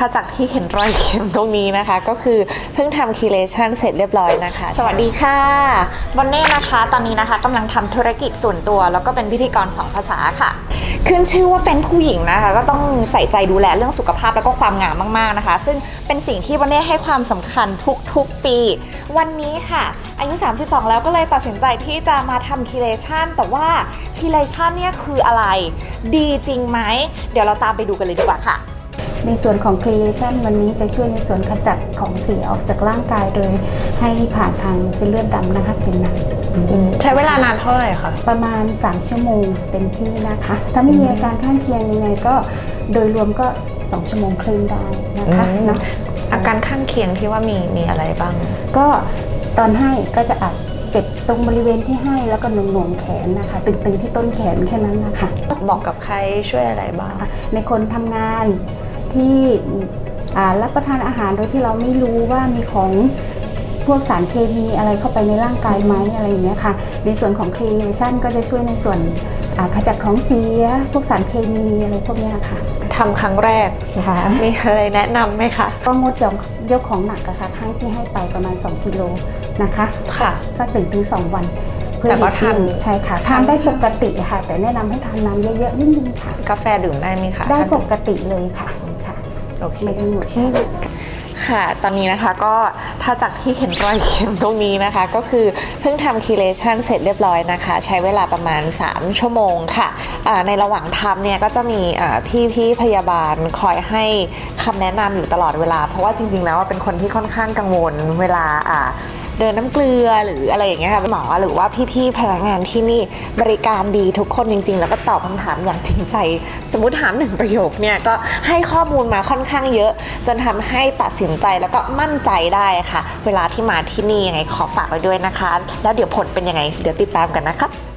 ถ้าจากที่เห็นรอยเข็มตรงนี้นะคะ ก็คือเพิ่งทำคีเลชันเสร็จเรียบร้อยนะคะ สวัสดีค่ะบอนเน่นะคะ ตอนนี้นะคะกำลังทำธุรกิจส่วนตัว แล้วก็เป็นพิธีกรสองภาษาค่ะ ขึ้นชื่อว่าเป็นผู้หญิงนะคะ ก็ต้องใส่ใจดูแลเรื่องสุขภาพแล้วก็ความงามมากๆนะคะ ซึ่งเป็นสิ่งที่บอนเน่ให้ความสำคัญทุกๆปี วันนี้ค่ะ อายุ 32 แล้วก็เลยตัดสินใจที่จะมาทำคีเลชันแต่ว่าคีเลชันเนี่ยคืออะไร ดีจริงไหมเดี๋ยวเราตามไปดูกันเลยดีกว่าค่ะ ในส่วนของ Clearation วันนี้จะช่วยในส่วนขจัดของเสียออกจากร่างกายโดยให้ผ่านทางเส้นเลือดดำนะคะเป็นหนักใช้เวลานานเท่าไหร่คะประมาณ 3 ชั่วโมงเต็มที่นะคะ ถ้าไม่มีอาการข้างเคียงยังไงก็โดยรวมก็ 2 ชั่วโมงครึ่งได้นะคะอืมเนาะอาการข้างเคียงที่ว่ามีมีอะไรบ้าง ก็ตอนให้ก็จะอาจเจ็บตรงบริเวณที่ให้แล้วก็หน่วงๆแขนนะคะ ตึงๆที่ต้นแขนแค่นั้นนะคะบอกกับใครช่วยอะไรบ้างในคนทำงาน ที่อ่ารับประทานอาหารโดยที่เราไม่รู้ว่ามีของพวกสารเคมีอะไรเข้าไปในร่างกายไหมอะไรอย่างเงี้ยค่ะ ในส่วนของ creation ก็จะช่วยในส่วนอ่าขจัดของเสีย พวกสารเคมีอะไรพวกเนี้ยค่ะทำครั้งแรกค่ะมีอะไรแนะนำไหมคะก็งดยกยกของหนักอะค่ะครั้งที่ให้ไปประมาณ 2 กิโลนะคะค่ะสักหนึ่งถึงสองวันแต่ก็หลีเลี่ยงทานใช่ค่ะทานได้ปกติค่ะ แต่แนะนำให้ทานน้ำเยอะๆนิดนึงค่ะ กาแฟดื่มได้ไหมคะได้ถ้าปกติเลยค่ะค่ะ โอเค ไม่ได้หมดค่ะ ตอนนี้นะคะก็ถ้าจากที่เห็นรอยเข็มตรงนี้นะคะ ก็คือเพิ่งทำคีเลชันเสร็จเรียบร้อยนะคะ ใช้เวลาประมาณ 3 ชั่วโมงค่ะะในระหว่างทำเนี่ยก็จะมีพี่พี่พยาบาลคอยให้คำแนะนำอยู่ตลอดเวลา เพราะว่าจริงๆแล้วเป็นคนที่ค่อนข้างกังวลเวลา เดินน้ำเกลือหรืออะไรอย่างเงี้ยค่ะหมอหรือว่าพี่ๆพนักงานที่นี่บริการดีทุกคนจริง ๆ แล้วก็ตอบคำถามอย่างจริงใจ สมมติถามหนึ่งประโยคเนี่ยก็ให้ข้อมูลมาค่อนข้างเยอะ จนทำให้ตัดสินใจแล้วก็มั่นใจได้ค่ะ เวลาที่มาที่นี่ยังไงขอฝากไว้ด้วยนะคะ แล้วเดี๋ยวผลเป็นยังไง เดี๋ยวติดตามกันนะครับ